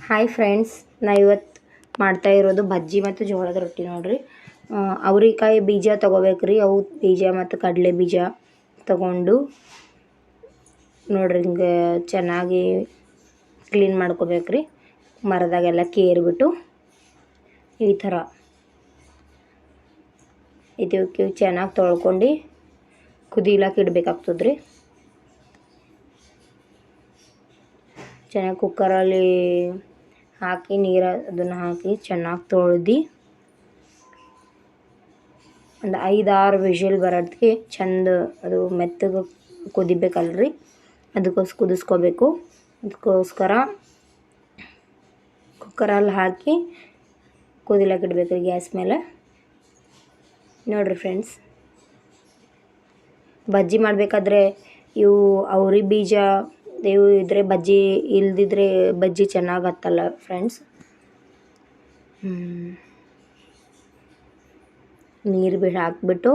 Hi friends ನಾ ಇವತ್ತು ಮಾಡ್ತಾ ಇರೋದು ಬಜ್ಜಿ ಮತ್ತು ಜೋಳದ ರೊಟ್ಟಿ ನೋಡಿರಿ. ಅವ್ರಿಕಾಯಿ ಬೀಜ ತೊಗೋಬೇಕ್ರಿ. ಅವು ಬೀಜ ಮತ್ತು ಕಡಲೆ ಬೀಜ ತಗೊಂಡು ನೋಡ್ರಿ ಹಿಂಗೆ ಚೆನ್ನಾಗಿ ಕ್ಲೀನ್ ಮಾಡ್ಕೋಬೇಕ್ರಿ. ಮರದಾಗೆಲ್ಲ ಕೇರ್ಬಿಟ್ಟು ಈ ಥರ ಇದಕ್ಕೆ ಚೆನ್ನಾಗಿ ತೊಳ್ಕೊಂಡು ಕುದಿಲಾಕ್ ಇಡಬೇಕಾಗ್ತದ್ರಿ. ಚೆನ್ನಾಗಿ ಕುಕ್ಕರಲ್ಲಿ ಹಾಕಿ ನೀರು ಅದನ್ನು ಹಾಕಿ ಚೆನ್ನಾಗಿ ತೊಳೆದು ಒಂದು ಐದಾರು ವಿಷಲ್ ಬರೋದಕ್ಕೆ ಚೆಂದ ಅದು ಮೆತ್ತಗೆ ಕುದಿಬೇಕಲ್ರಿ? ಅದಕ್ಕೋಸ್ ಕುದಿಸ್ಕೋಬೇಕು. ಅದಕ್ಕೋಸ್ಕರ ಕುಕ್ಕರಲ್ಲಿ ಹಾಕಿ ಕುದಿಲಕ್ಕೆ ಇಡ್ಬೇಕು ಗ್ಯಾಸ್ ಮೇಲೆ. ನೋಡಿರಿ ಫ್ರೆಂಡ್ಸ್ ಬಜ್ಜಿ ಮಾಡಬೇಕಾದ್ರೆ ಇವು ಅವ್ರಿ ಬೀಜ ಇವು ಇದ್ರೆ ಬಜ್ಜಿ, ಇಲ್ದಿದ್ರೆ ಬಜ್ಜಿ ಚೆನ್ನಾಗತ್ತಲ್ಲ ಫ್ರೆಂಡ್ಸ್ ನೀರು ಬಿ ಹಾಕ್ಬಿಟ್ಟು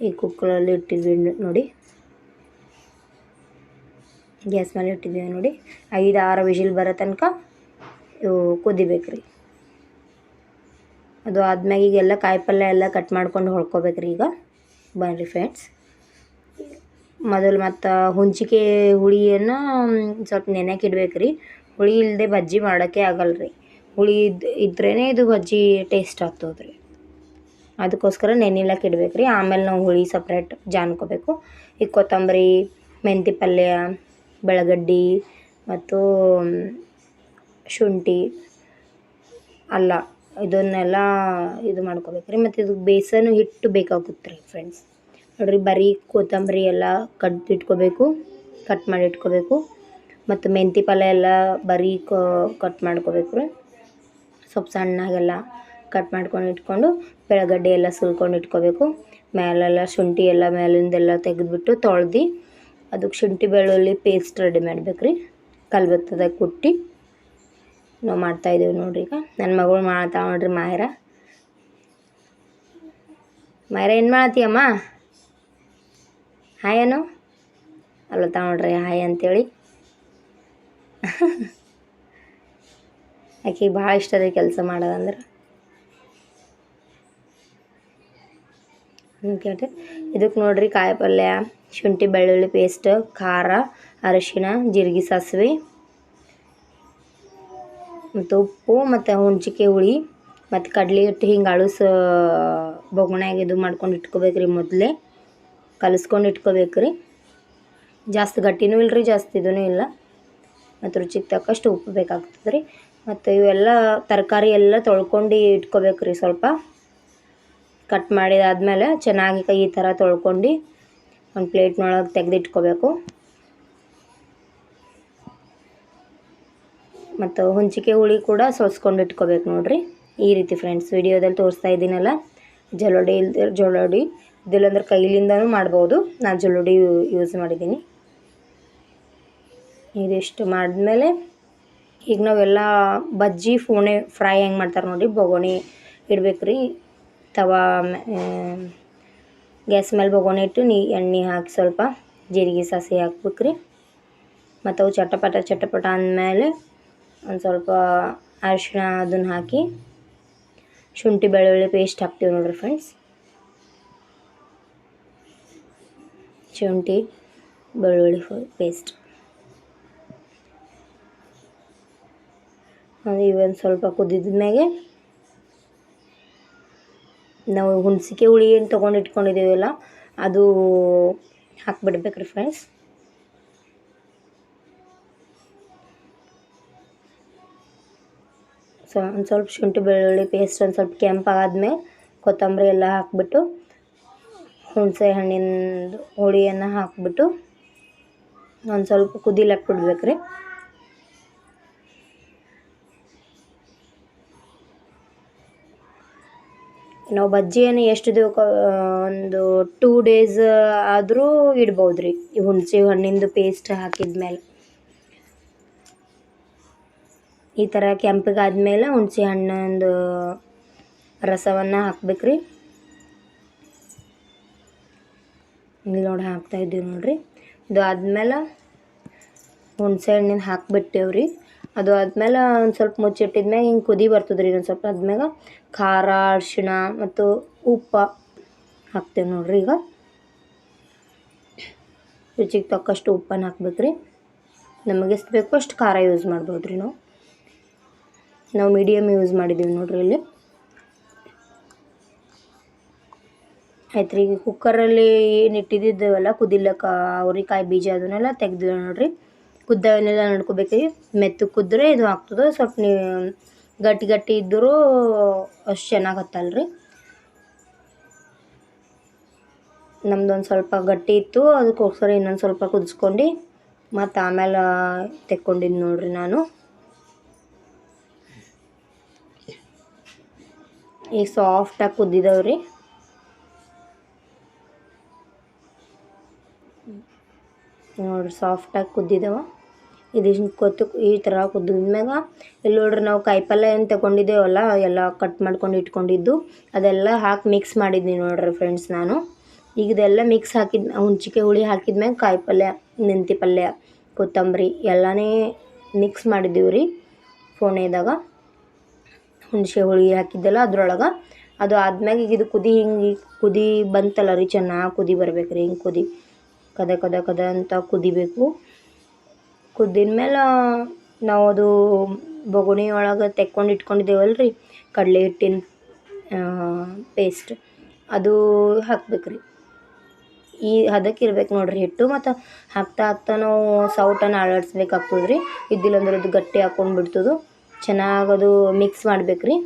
ಈ ಕುಕ್ಕರಲ್ಲಿ ಇಟ್ಟಿದ್ವಿ ನೋಡಿ. ಗ್ಯಾಸ್ ಮೇಲೆ ಇಟ್ಟಿದ್ದೀವಿ ನೋಡಿ. ಐದು ಆರು ವಿಜಿಲ್ ಬರೋ ತನಕ ಇವು ಕುದಿಬೇಕು ರೀ. ಅದು ಆದ್ಮ್ಯಾಗ ಈಗೆಲ್ಲ ಕಾಯಿ ಪಲ್ಯ ಎಲ್ಲ ಕಟ್ ಮಾಡ್ಕೊಂಡು ಹೊಳ್ಕೊಬೇಕ್ರಿ ಈಗ. ಬನ್ರಿ ಫ್ರೆಂಡ್ಸ್ ಮೊದಲು ಮತ್ತು ಹುಂಚಿಕೆ ಹುಳಿಯನ್ನು ಸ್ವಲ್ಪ ನೆನೆಯಕ್ಕೆ ಇಡ್ಬೇಕು ರೀ ಹುಳಿ ಇಲ್ಲದೆ ಬಜ್ಜಿ ಮಾಡೋಕ್ಕೆ ಆಗಲ್ಲ ರೀ ಹುಳಿ ಇದ್ದು ಇದ್ರೇ ಇದು ಬಜ್ಜಿ ಟೇಸ್ಟ್ ಆಗ್ತದೆ ರೀ ಅದಕ್ಕೋಸ್ಕರ ನೆನಿಲಕ್ಕೆ ರೀ ಆಮೇಲೆ ನಾವು ಹುಳಿ ಸಪ್ರೇಟ್ ಜಾನ್ಕೋಬೇಕು ಈಗ ಕೊತ್ತಂಬರಿ, ಮೆಂತಿ ಪಲ್ಯ, ಬೆಳಗಡ್ಡಿ ಮತ್ತು ಶುಂಠಿ, ಅಲ್ಲ, ಇದನ್ನೆಲ್ಲ ಇದು ಮಾಡ್ಕೋಬೇಕು ರೀ ಮತ್ತು ಇದು ಬೇಸನ್ ಹಿಟ್ಟು ಬೇಕಾಗುತ್ತೆ ರೀ ಫ್ರೆಂಡ್ಸ್ ನೋಡಿರಿ ಬರೀ ಕೊತ್ತಂಬರಿ ಎಲ್ಲ ಕಟ್ ಇಟ್ಕೋಬೇಕು ಕಟ್ ಮಾಡಿ ಇಟ್ಕೋಬೇಕು. ಮತ್ತು ಮೆಂತಿ ಪಲ್ಯ ಎಲ್ಲ ಬರೀ ಕಟ್ ಮಾಡ್ಕೋಬೇಕು ರೀ. ಸ್ವಲ್ಪ ಸಣ್ಣಗೆಲ್ಲ ಕಟ್ ಮಾಡ್ಕೊಂಡು ಇಟ್ಕೊಂಡು ಬೆಳಗಡ್ಡೆ ಎಲ್ಲ ಸುಲ್ಕೊಂಡು ಇಟ್ಕೋಬೇಕು. ಮೇಲೆಲ್ಲ ಶುಂಠಿ ಎಲ್ಲ ಮೇಲಿಂದೆಲ್ಲ ತೆಗೆದುಬಿಟ್ಟು ತೊಳ್ದು ಅದಕ್ಕೆ ಶುಂಠಿ ಬೆಳ್ಳುಳ್ಳಿ ಪೇಸ್ಟ್ ರೆಡಿ ಮಾಡ್ಬೇಕು ರೀ. ಕಲ್ಬತ್ತದಾಗ ಕುಟ್ಟಿ ನಾವು ಮಾಡ್ತಾಯಿದ್ದೀವಿ ನೋಡ್ರಿ ಈಗ. ನನ್ನ ಮಗಳು ಮಾಡ್ತಾವೆ ನೋಡ್ರಿ ಮಾಯರ ಮಾಯರ ಏನು ಮಾಡತ್ತೀಯಮ್ಮ ಹಾಯ್ ಅನು. ಅಲ್ಲ ನೋಡ್ರಿ ಹಾಯ್ ಅಂತೇಳಿ. ಆಕೆಗೆ ಭಾಳ ಇಷ್ಟ ರೀ ಕೆಲಸ ಮಾಡೋದಂದ್ರೆ ಕೇಳ್ರಿ ಇದಕ್ಕೆ ನೋಡ್ರಿ ಕಾಯಿ ಪಲ್ಯ, ಶುಂಠಿ ಬೆಳ್ಳುಳ್ಳಿ ಪೇಸ್ಟ್ ಖಾರ, ಅರಿಶಿನ, ಜೀರಿಗೆ ಸಾಸಿವೆ, ಮತ್ತು ಉಪ್ಪು, ಮತ್ತು ಹುಣ್ಚಿಕೆ ಹುಳಿ, ಮತ್ತು ಕಡಲೆ ಹಿಟ್ಟು ಹಿಂಗೆ ಅಳಸ ಬೊಗಣ್ಯಾಗ ಇದು ಮಾಡ್ಕೊಂಡು ಇಟ್ಕೋಬೇಕು ರೀ ಮೊದಲೇ. ಕಲಿಸ್ಕೊಂಡು ಇಟ್ಕೋಬೇಕು ರೀ. ಜಾಸ್ತಿ ಗಟ್ಟಿನೂ ಇಲ್ಲ ರೀ ಜಾಸ್ತಿ ಇದೂ ಇಲ್ಲ. ಮತ್ತು ರುಚಿಗೆ ತಕ್ಕಷ್ಟು ಉಪ್ಪು ಬೇಕಾಗ್ತದೆ ರೀ. ಮತ್ತು ಇವೆಲ್ಲ ತರಕಾರಿ ಎಲ್ಲ ತೊಳ್ಕೊಂಡು ಇಟ್ಕೋಬೇಕು ರೀ ಸ್ವಲ್ಪ. ಕಟ್ ಮಾಡಿದಾದ್ಮೇಲೆ ಚೆನ್ನಾಗಿ ಕೈ ಈ ಥರ ತೊಳ್ಕೊಂಡು ಒಂದು ಪ್ಲೇಟ್ನೊಳಗೆ ತೆಗೆದಿಟ್ಕೋಬೇಕು. ಮತ್ತು ಹುಂಚಿಕೆ ಹುಳಿ ಕೂಡ ಸೋಸ್ಕೊಂಡು ಇಟ್ಕೋಬೇಕು ನೋಡಿರಿ. ಈ ರೀತಿ ಫ್ರೆಂಡ್ಸ್ ವಿಡಿಯೋದಲ್ಲಿ ತೋರಿಸ್ತಾ ಇದ್ದೀನಲ್ಲ. ಜಲೋಡಿ ಇಲ್ದಿರ ಜಲೋಡಿ ಇದಿಲ್ಲಂದ್ರೆ ಕೈಲಿಂದನೂ ಮಾಡ್ಬೋದು. ನಾನು ಜಲೋಡಿ ಯೂಸ್ ಮಾಡಿದ್ದೀನಿ. ಇದಿಷ್ಟು ಮಾಡಿದ್ಮೇಲೆ ಈಗ ನಾವೆಲ್ಲ ಬಜ್ಜಿ ಫೋಣೆ ಫ್ರೈ ಹೆಂಗೆ ಮಾಡ್ತಾರೆ ನೋಡಿ ಬೊಗೋಣಿ ಇಡ್ಬೇಕು ರೀ ತವಾ ಗ್ಯಾಸ್ ಮೇಲೆ ಬೊಗೋಣಿ ಇಟ್ಟು ನೀ ಎಣ್ಣೆ ಹಾಕಿ ಸ್ವಲ್ಪ ಜೀರಿಗೆ ಸಾಸಿ ಹಾಕ್ಬೇಕು ರೀ ಮತ್ತು ಅವು ಚಟಪಟ ಚಟಪಟ ಅಂದಮೇಲೆ ಒಂದು ಸ್ವಲ್ಪ ಅರಿಶಿಣ ಅದನ್ನು ಹಾಕಿ ಶುಂಠಿ, ಬೆಳ್ಳುಳ್ಳಿ ಪೇಸ್ಟ್ ಹಾಕ್ತೀವಿ ನೋಡಿರಿ ಫ್ರೆಂಡ್ಸ್ ಶುಂಠಿ, ಬೆಳ್ಳುಳ್ಳಿ ಪೇಸ್ಟ್ ಇವೊಂದು ಸ್ವಲ್ಪ ಕುದಿದ ಮ್ಯಾಗೆ ನಾವು ಹುಣಸಿಕೆ ಹುಳಿ ಏನು ತೊಗೊಂಡು ಇಟ್ಕೊಂಡಿದ್ದೀವಲ್ಲ, ಅದು ಹಾಕ್ಬಿಡ್ಬೇಕ್ರಿ ಫ್ರೆಂಡ್ಸ್ ಸೊ, ಒಂದು ಸ್ವಲ್ಪ ಶುಂಠಿ, ಬೆಳ್ಳುಳ್ಳಿ ಪೇಸ್ಟ್ ಒಂದು ಸ್ವಲ್ಪ ಕೆಂಪಾದ್ಮೇಲೆ ಕೊತ್ತಂಬರಿ ಎಲ್ಲ ಹಾಕ್ಬಿಟ್ಟು ಹುಣಸೆ ಹಣ್ಣಿಂದು ಹುಳಿಯನ್ನು ಹಾಕ್ಬಿಟ್ಟು ಒಂದು ಸ್ವಲ್ಪ ಕುದಿಲಕ್ಕೆ ಬಿಡ್ಬೇಕು ರೀ ನಾವು ಬಜ್ಜಿಯನ್ನು ಎಷ್ಟು ದಿವಸ ಒಂದು ಟೂ ಡೇಸ್ ಆದರೂ ಇಡ್ಬೋದು ರೀ ಈ ಹುಣಸೆ ಹಣ್ಣಿಂದು ಪೇಸ್ಟ್ ಹಾಕಿದ್ಮೇಲೆ. ಈ ಥರ ಕೆಂಪಗಾದ್ಮೇಲೆ ಹುಣಸೆ ಹಣ್ಣಿಂದು ರಸವನ್ನು ಹಾಕ್ಬೇಕು ರೀ ಇಲ್ಲಿ ನೋಡಿ ಹಾಕ್ತಾ ಇದ್ದೀವಿ ನೋಡಿರಿ. ಇದು ಆದ್ಮೇಲೆ ಹುಣಸೆ ಹಣ್ಣಿನ ಹಾಕ್ಬಿಟ್ಟೇವ್ರಿ. ಅದು ಆದ್ಮೇಲೆ ಒಂದು ಸ್ವಲ್ಪ ಮುಚ್ಚಿಟ್ಟಿದ್ಮ್ಯಾಗ ಹಿಂಗೆ ಕುದಿ ಬರ್ತದ್ರಿ ಒಂದು ಸ್ವಲ್ಪ. ಆದ್ಮ್ಯಾಗ ಖಾರ, ಅರಿಶಿಣ ಮತ್ತು ಉಪ್ಪು ಹಾಕ್ತೇವೆ ನೋಡ್ರಿ ಈಗ. ರುಚಿಗೆ ತಕ್ಕಷ್ಟು ಉಪ್ಪನ್ನು ಹಾಕ್ಬೇಕ್ರಿ. ನಮಗೆ ಎಷ್ಟು ಬೇಕೋ ಅಷ್ಟು ಖಾರ ಯೂಸ್ ಮಾಡ್ಬೋದು ರೀ ನಾವು. ನಾವು ಮೀಡಿಯಮ್ ಯೂಸ್ ಮಾಡಿದ್ದೀವಿ ನೋಡ್ರಿ ಇಲ್ಲಿ. ಆಯ್ತು ರೀ ಈಗ ಕುಕ್ಕರಲ್ಲಿ ಏನು ಇಟ್ಟಿದ್ದಿದ್ದೇವಲ್ಲ ಕುದಿಲಕ್ಕ ಅವ್ರಿಕಾಯಿ ಬೀಜ ಅದನ್ನೆಲ್ಲ ತೆಗ್ದು ನೋಡಿರಿ. ಕುದ್ದವನ್ನೆಲ್ಲ ನೋಡ್ಕೋಬೇಕು ಮೆತ್ತು ಕುದ್ರೆ ಇದು ಆಗ್ತದೆ. ಸ್ವಲ್ಪ ನೀವು ಗಟ್ಟಿ ಗಟ್ಟಿ ಇದ್ದರೂ ಅಷ್ಟು ಚೆನ್ನಾಗಿ ಹತ್ತಲ್ಲ ರೀ ನಮ್ದೊಂದು ಸ್ವಲ್ಪ ಗಟ್ಟಿ ಇತ್ತು. ಅದಕ್ಕೋಸ್ಕರ ಇನ್ನೊಂದು ಸ್ವಲ್ಪ ಕುದಿಸ್ಕೊಂಡು. ಮತ್ತು ಆಮೇಲೆ ತೆಕ್ಕೊಂಡಿದ್ದು ನೋಡ್ರಿ ನಾನು. ಈಗ ಸಾಫ್ಟಾಗಿ ಕುದ್ದಿದವ್ರಿ. ನೋಡ್ರಿ ಸಾಫ್ಟಾಗಿ ಕುದ್ದಿದ್ದಾವ ಇದಿಷ್ಟು ಕೊತ್ತು ಈ ಥರ ಕುದ್ದಿದ್ಮ್ಯಾಗ ಇಲ್ಲಿ ನೋಡ್ರಿ ನಾವು ಕಾಯಿಪಲ್ಯ ಏನು ತಗೊಂಡಿದ್ದೇವಲ್ಲ ಎಲ್ಲ ಕಟ್ ಮಾಡ್ಕೊಂಡು ಇಟ್ಕೊಂಡಿದ್ದು. ಅದೆಲ್ಲ ಹಾಕಿ ಮಿಕ್ಸ್ ಮಾಡಿದ್ನಿ ನೋಡ್ರಿ ಫ್ರೆಂಡ್ಸ್ ನಾನು. ಈಗ ಇದೆಲ್ಲ ಮಿಕ್ಸ್ ಹಾಕಿದ ಹುಂಚಿಕೆ ಹುಳಿ ಹಾಕಿದ್ಮ್ಯಾಗ ಕಾಯಿಪಲ್ಯ ಮೆಂತಿ ಪಲ್ಯ, ಕೊತ್ತಂಬರಿ ಎಲ್ಲನೇ ಮಿಕ್ಸ್ ಮಾಡಿದ್ದೀವಿ ರೀ ಫೋಣೆದಾಗ ಹುಣಸೆ ಹುಳಿ ಹಾಕಿದ್ದೆಲ್ಲ ಅದ್ರೊಳಗೆ. ಅದು ಆದ್ಮ್ಯಾಗ ಈಗ ಇದು ಕುದಿ ಹಿಂಗೆ, ಕುದಿ ಬಂತಲ್ಲ ರೀ ಚೆನ್ನಾಗಿ ಕುದಿ ಬರ್ಬೇಕು ರೀ ಹಿಂಗೆ ಕುದಿ. ಕದ ಕದ ಕದ ಅಂತ ಕುದಿಬೇಕು. ಕುದ್ದಿನ ಮೇಲೆ ನಾವು ಅದು ಬೊಗುಣಿ ಒಳಗೆ ತೆಕ್ಕೊಂಡು ಇಟ್ಕೊಂಡಿದ್ದೇವಲ್ಲ ರೀ ಕಡಲೆ ಹಿಟ್ಟಿನ ಪೇಸ್ಟ್ ಅದು ಹಾಕ್ಬೇಕು ರೀ ಈ ಹದಕ್ಕೆ ಇರ್ಬೇಕು ನೋಡ್ರಿ ಹಿಟ್ಟು ಮತ್ತು ಹಾಕ್ತಾ ಹಾಕ್ತಾ ನಾವು ಸೌಟನ್ನು ಅಳಾಡಿಸ್ಬೇಕಾಗ್ತದೆ ರೀ ಇದ್ದಿಲ್ಲಂದ್ರೆ ಅದು ಗಟ್ಟಿ ಹಾಕ್ಕೊಂಡು ಬಿಡ್ತದೆ. ಚೆನ್ನಾಗಿ ಅದು ಮಿಕ್ಸ್ ಮಾಡ್ಬೇಕು ರೀ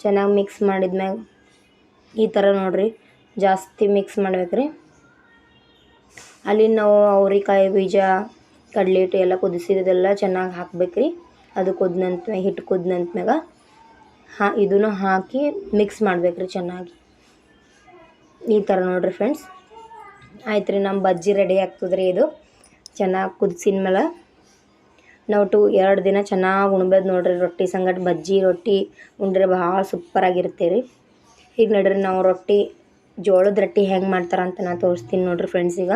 ಚೆನ್ನಾಗಿ ಮಿಕ್ಸ್ ಮಾಡಿದ್ಮ್ಯಾಗ ಈ ಥರ ನೋಡ್ರಿ. ಜಾಸ್ತಿ ಮಿಕ್ಸ್ ಮಾಡ್ಬೇಕು ರೀ ಅಲ್ಲಿ ನಾವು ಅವ್ರಿಕಾಯಿ ಬೀಜ, ಕಡಲೆ ಹಿಟ್ಟು ಎಲ್ಲ ಕುದಿಸಿದ್ದೆಲ್ಲ ಚೆನ್ನಾಗಿ ಹಾಕ್ಬೇಕು ರೀ ಅದು ಕುದ್ನಂತ ಹಿಟ್ಟು ಕುದ್ನಂತ್ಮ್ಯಾಗ ಹಾ, ಇದನ್ನು ಹಾಕಿ ಮಿಕ್ಸ್ ಮಾಡ್ಬೇಕು ರೀ ಚೆನ್ನಾಗಿ. ಈ ಥರ ನೋಡಿರಿ ಫ್ರೆಂಡ್ಸ್ ಆಯ್ತು ರೀ ನಮ್ಮ ಬಜ್ಜಿ ರೆಡಿ ಆಗ್ತದೆ ರೀ ಇದು. ಚೆನ್ನಾಗಿ ಕುದಿಸಿದ ಮೇಲೆ ನಾವು ಟು, ಎರಡು ದಿನ ಚೆನ್ನಾಗಿ ಉಣ್ಬೋದು ನೋಡ್ರಿ ರೊಟ್ಟಿ ಸಂಗಟ ಬಜ್ಜಿ, ರೊಟ್ಟಿ ಉಂಡ್ರೆ ಭಾಳ ಸೂಪರಾಗಿರುತ್ತೆ ರೀ. ಈಗ ನೋಡ್ರಿ, ನಾವು ರೊಟ್ಟಿ ಜೋಳದ ರೊಟ್ಟಿ ಹೆಂಗೆ ಮಾಡ್ತಾರಂತ ನಾನು ತೋರಿಸ್ತೀನಿ ನೋಡ್ರಿ ಫ್ರೆಂಡ್ಸ್ ಈಗ.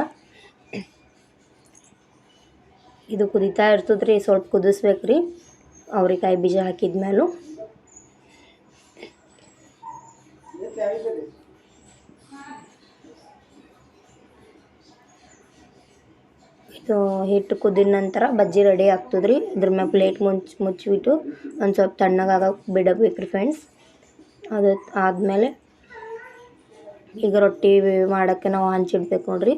ಇದು ಕುದೀತಾ ಇರ್ತದೆ ರೀ, ಸ್ವಲ್ಪ ಕುದಿಸ್ಬೇಕು ರೀ. ಅವ್ರಿಕಾಯಿ ಬೀಜ ಹಾಕಿದ ಮೇಲೂ ಇದು ಹಿಟ್ಟು ಕುದಿದ ನಂತರ ಬಜ್ಜಿ ರೆಡಿ ಆಗ್ತದೆ ರೀ. ಇದ್ರ ಮ್ಯಾಗ ಪ್ಲೇಟ್ ಮುಚ್ಚಿ ಮುಚ್ಚಿಬಿಟ್ಟು ಒಂದು ಸ್ವಲ್ಪ ತಣ್ಣಗಾಗ ಬಿಡಬೇಕು ರೀ ಫ್ರೆಂಡ್ಸ್. ಅದು ಆದಮೇಲೆ ಈಗ ರೊಟ್ಟಿ ಮಾಡೋಕ್ಕೆ ನಾವು ಹಂಚಿಡ್ಬೇಕು ನೋಡ್ರಿ.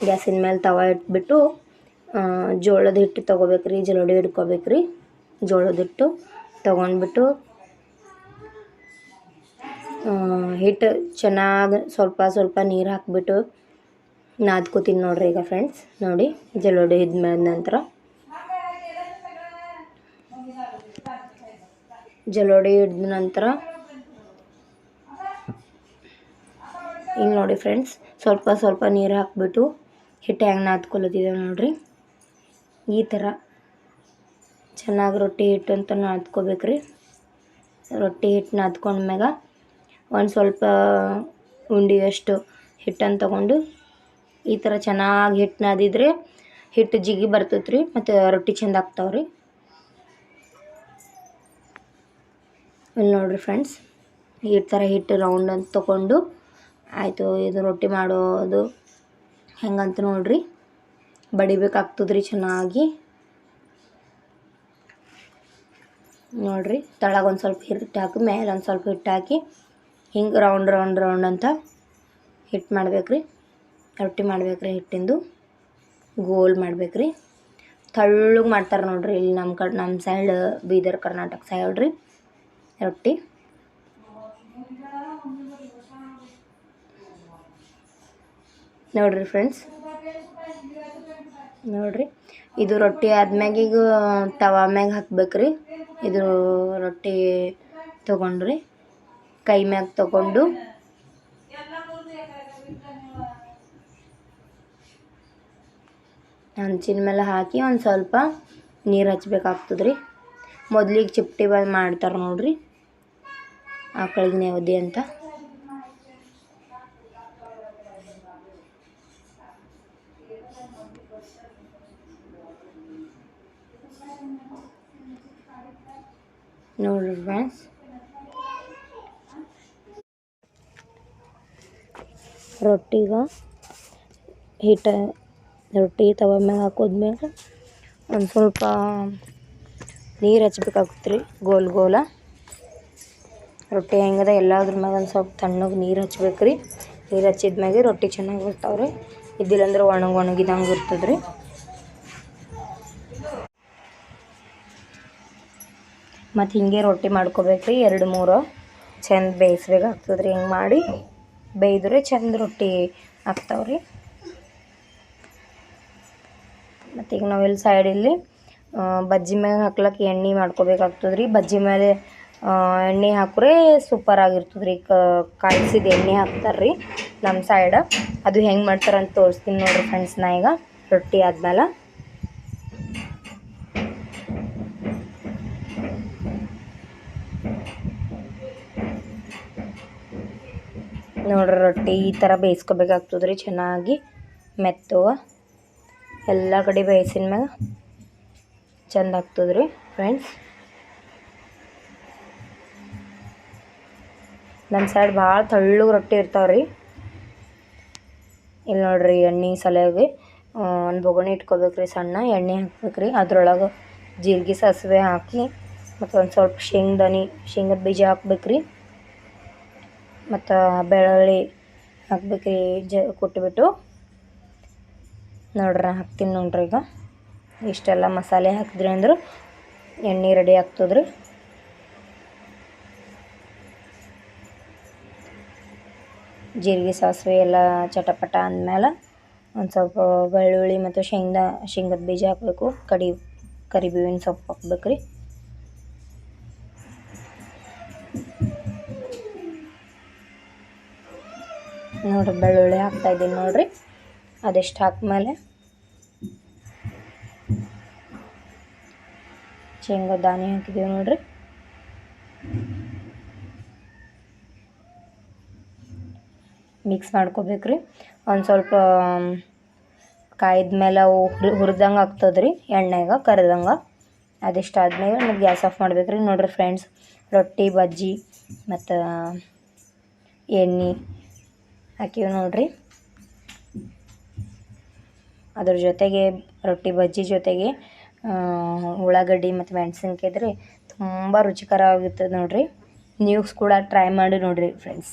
ಗ್ಯಾಸಿನ ಮೇಲೆ ತವ ಇಟ್ಬಿಟ್ಟು ಜೋಳದ ಹಿಟ್ಟು ತೊಗೋಬೇಕ್ರಿ ಜಲೋಡಿ ಹಿಡ್ಕೋಬೇಕು ರೀ ಜೋಳದ ಹಿಟ್ಟು ತೊಗೊಂಡ್ಬಿಟ್ಟು ಹಿಟ್ಟು ಚೆನ್ನಾಗಿ ಸ್ವಲ್ಪ ಸ್ವಲ್ಪ ನೀರು ಹಾಕ್ಬಿಟ್ಟು ನಾದ್ಕೋತೀನಿ ನೋಡ್ರಿ ಈಗ ಫ್ರೆಂಡ್ಸ್ ನೋಡಿ ಜಲೋಡಿ ಇದ್ಮೇಲೆ ನಂತರ. ಜಲೋಡಿ ಹಿಡ್ದ ನಂತರ. ಹಿಂಗೆ ನೋಡಿ ಫ್ರೆಂಡ್ಸ್ ಸ್ವಲ್ಪ ಸ್ವಲ್ಪ ನೀರು ಹಾಕ್ಬಿಟ್ಟು ಹಿಟ್ಟು ಹೆಂಗೆ ನಾದ್ಕೊಳತಿದೆ ನೋಡ್ರಿ. ಈ ಥರ ಚೆನ್ನಾಗಿ ರೊಟ್ಟಿ ಹಿಟ್ಟು ಅಂತ ನಾದ್ಕೋಬೇಕ್ರಿ. ರೊಟ್ಟಿ ಹಿಟ್ಟು ನಾದ್ಕೊಂಡ್ಮ್ಯಾಗ ಒಂದು ಸ್ವಲ್ಪ ಉಂಡಿಯಷ್ಟು ಹಿಟ್ಟನ್ನು ತಗೊಂಡು ಈ ಥರ ಚೆನ್ನಾಗಿ ಹಿಟ್ಟು ನಾದಿದ್ರೆ ಹಿಟ್ಟು ಜಿಗಿ ಬರ್ತೈತೆ ರೀ ಮತ್ತು ರೊಟ್ಟಿ ಚೆಂದ ಆಗ್ತಾವೆ ರೀ ಇಲ್ಲಿ ನೋಡಿರಿ ಫ್ರೆಂಡ್ಸ್, ಈ ಥರ ಹಿಟ್ಟು ರೌಂಡ್ ಅಂತ ತೊಗೊಂಡು ಆಯಿತು ಇದು ರೊಟ್ಟಿ ಮಾಡೋದು ಹೆಂಗಂತ ನೋಡ್ರಿ. ಬಡಿಬೇಕಾಗ್ತದೆ ರೀ ಚೆನ್ನಾಗಿ. ನೋಡಿರಿ, ತಳಗ ಒಂದು ಸ್ವಲ್ಪ ಹಿಟ್ಟು ಹಾಕಿ ಮೇಲೆ ಒಂದು ಸ್ವಲ್ಪ ಹಿಟ್ಟು ಹಾಕಿ ಹಿಂಗೆ ರೌಂಡ್ ರೌಂಡ್ ರೌಂಡ್ ಅಂತ ಹಿಟ್ಟು ಮಾಡ್ಬೇಕು ರೀ ರೊಟ್ಟಿ ಮಾಡ್ಬೇಕು ರೀ ಹಿಟ್ಟಿಂದು. ಗೋಲ್ ಮಾಡ್ಬೇಕು ರೀ ತಳ್ಳಗೆ ಮಾಡ್ತಾರೆ ನೋಡ್ರಿ ಇಲ್ಲಿ ನಮ್ಮ ಕಡೆ ನಮ್ಮ ಸೈಡ್, ಬೀದರ್ ಕರ್ನಾಟಕ ಸೈಡ್ ರೀ ರೊಟ್ಟಿ. ನೋಡ್ರಿ ಫ್ರೆಂಡ್ಸ್ ನೋಡ್ರಿ. ಇದು ರೊಟ್ಟಿ ಆದ್ಮ್ಯಾಗ ಈಗ ತವಾ ಮ್ಯಾಗ ಹಾಕ್ಬೇಕ್ರಿ. ಇದು ರೊಟ್ಟಿ ತೊಗೊಂಡ್ರಿ. ಕೈ ಮ್ಯಾಗ ತಗೊಂಡು. ಹಂಚಿನ ಮೇಲೆ ಹಾಕಿ ಒಂದು ಸ್ವಲ್ಪ ನೀರು ಹಚ್ಬೇಕಾಗ್ತದೆ ರೀ ಮೊದ್ಲಿಗೆ ಚಿಪ್ಟಿ ಬಂದು ಮಾಡ್ತಾರೆ ನೋಡ್ರಿ. ಆಕಳಿಗೆ ನೈವೇದ್ಯ ಅಂತ. ನೋಡ್ರಿ ಫ್ರೆಂಡ್ಸ್ ರೊಟ್ಟಿಗೆ ಹಿಟ್ಟ, ರೊಟ್ಟಿ ತವ ಮ್ಯಾಗ ಹಾಕೋದ್ಮ್ಯಾಗ ಒಂದು ಸ್ವಲ್ಪ ನೀರು ಹಚ್ಬೇಕಾಗುತ್ತೆ ರೀ ಗೋಲ್ ಗೋಲ. ರೊಟ್ಟಿ ಹೆಂಗದ ಎಲ್ಲದ್ರ ಮ್ಯಾಗ ಒಂದು ಸ್ವಲ್ಪ ತಣ್ಣಗೆ ನೀರು ಹಚ್ಬೇಕು ರೀ ನೀರು ಹಚ್ಚಿದ್ಮ್ಯಾಗೆ ರೊಟ್ಟಿ ಚೆನ್ನಾಗಿ ಬರ್ತಾವೆ ರೀ ಇದ್ದಿಲ್ಲ ಅಂದ್ರೆ ಒಣಗಿ ಒಣಗಿದಂಗೆ ಇರ್ತದೆ ರೀ ಮತ್ತು ಹಿಂಗೆ ರೊಟ್ಟಿ ಮಾಡ್ಕೋಬೇಕು ರೀ ಎರಡು ಮೂರು. ಚೆಂದ ಬೇಯಿಸ್ಬೇಕಾಗ್ತದೆ ರೀ ಹಿಂಗೆ ಮಾಡಿ ಬೇಯ್ದ್ರೆ ಚೆಂದ ರೊಟ್ಟಿ ಆಗ್ತಾವ್ರಿ. ಮತ್ತು ಈಗ ನಾವೆಲ್ಲಿ ಸೈಡಲ್ಲಿ ಬಜ್ಜಿ ಮ್ಯಾಗ ಹಾಕ್ಲಕ್ಕೆ ಎಣ್ಣೆ ಮಾಡ್ಕೋಬೇಕಾಗ್ತದೆ ರೀ ಬಜ್ಜಿ ಮೇಲೆ ಎಣ್ಣೆ ಹಾಕ್ರೆ ಸೂಪರ್ ಆಗಿರ್ತದೆ ರೀ ಕಾಯಿಸಿದ ಎಣ್ಣೆ ಹಾಕ್ತಾರೆ ರೀ ನಮ್ಮ ಸೈಡ ಅದು ಹೆಂಗೆ ಮಾಡ್ತಾರಂತ ತೋರಿಸ್ತೀನಿ ನೋಡಿರಿ ಫ್ರೆಂಡ್ಸ್ ನಾ ಈಗ, ರೊಟ್ಟಿ ಆದ್ಮೇಲೆ. ನೋಡ್ರಿ ರೊಟ್ಟಿ ಈ ಥರ ಬೇಯಿಸ್ಕೊಬೇಕಾಗ್ತದೆ ರೀ ಚೆನ್ನಾಗಿ ಮೆತ್ತುವ. ಎಲ್ಲ ಕಡೆ ಬೇಯಿಸಿದ ಮ್ಯಾಗ ಚಂದ ಆಗ್ತದೆ ರೀ ಫ್ರೆಂಡ್ಸ್ ನಮ್ಮ ಸೈಡ್ ಭಾಳ ತಳ್ಳು ರೊಟ್ಟಿ ಇರ್ತಾವೆ ರೀ ಇಲ್ಲಿ ನೋಡ್ರಿ ಎಣ್ಣೆ ಸಲುವಾಗಿ ಒಂದು ಬೊಗಣಿ ಇಟ್ಕೋಬೇಕು ರೀ ಸಣ್ಣ ಎಣ್ಣೆ ಹಾಕ್ಬೇಕು ರೀ ಅದ್ರೊಳಗೆ ಜೀರಿಗೆ ಸಾಸಿವೆ ಹಾಕಿ ಮತ್ತು ಒಂದು ಸ್ವಲ್ಪ ಶೇಂಗದಾನಿ ಶೇಂಗದ ಬೀಜ ಹಾಕ್ಬೇಕು ರೀ ಮತ್ತು ಬೆಳ್ಳುಳ್ಳಿ ಹಾಕ್ಬೇಕು ರೀ ಜ, ಕುಟ್ಬಿಟ್ಟು. ನೋಡ್ರಿ, ಹಾಕ್ತೀನಿ ನೋಡ್ರಿ ಈಗ. ಇಷ್ಟೆಲ್ಲ ಮಸಾಲೆ ಹಾಕಿದ್ರಿ ಅಂದ್ರೆ ಎಣ್ಣೆ ರೆಡಿ ಆಗ್ತದ್ರಿ. ಜೀರಿಗೆ ಸಾಸಿವೆ ಎಲ್ಲ ಚಟಪಟ ಅಂದಮೇಲೆ ಒಂದು ಸ್ವಲ್ಪ ಬೆಳ್ಳುಳ್ಳಿ ಮತ್ತು ಶೇಂಗಾ, ಶೇಂಗದ ಬೀಜ ಹಾಕಬೇಕು. ಕಡಿ, ಕರಿಬೇವಿನ ಸೊಪ್ಪು ಹಾಕ್ಬೇಕು ರೀ ನೋಡ್ರಿ ಬೆಳ್ಳುಳ್ಳಿ ಹಾಕ್ತಾ ಇದ್ದೀನಿ ನೋಡ್ರಿ. ಅದೆಷ್ಟು ಹಾಕ್ಮೇಲೆ ಶೇಂಗಾ ದಾನಿ ಹಾಕಿದ್ದೀವಿ ನೋಡಿರಿ. ಮಿಕ್ಸ್ ಮಾಡ್ಕೋಬೇಕ್ರಿ. ಒಂದು ಸ್ವಲ್ಪ ಕಾಯ್ದ ಮೇಲೆ ಅವು ಹುರಿ, ಹುರಿದಂಗೆ ಆಗ್ತದೆ ರೀ ಎಣ್ಣೆಗೆ, ಕರೆದಂಗೆ. ಅದಿಷ್ಟು ಆದ್ಮೇಲೆ ಗ್ಯಾಸ್ ಆಫ್ ಮಾಡ್ಬೇಕು ರೀ ನೋಡಿರಿ ಫ್ರೆಂಡ್ಸ್, ರೊಟ್ಟಿ, ಬಜ್ಜಿ, ಮತ್ತು ಎಣ್ಣೆ. ಹಾಕಿವಿ ನೋಡ್ರಿ. ಅದ್ರ ಜೊತೆಗೆ ರೊಟ್ಟಿ ಬಜ್ಜಿ ಜೊತೆಗೆ ಉಳ್ಳಾಗಡ್ಡಿ ಮತ್ತು ಮೆಣಸಿನ್ಕಾಯಿ ಇದ್ರೆ ತುಂಬ ರುಚಿಕರವಾಗಿರ್ತದೆ ನೋಡಿರಿ. ನೀವು ಕೂಡ ಟ್ರೈ ಮಾಡಿ ನೋಡಿರಿ ಫ್ರೆಂಡ್ಸ್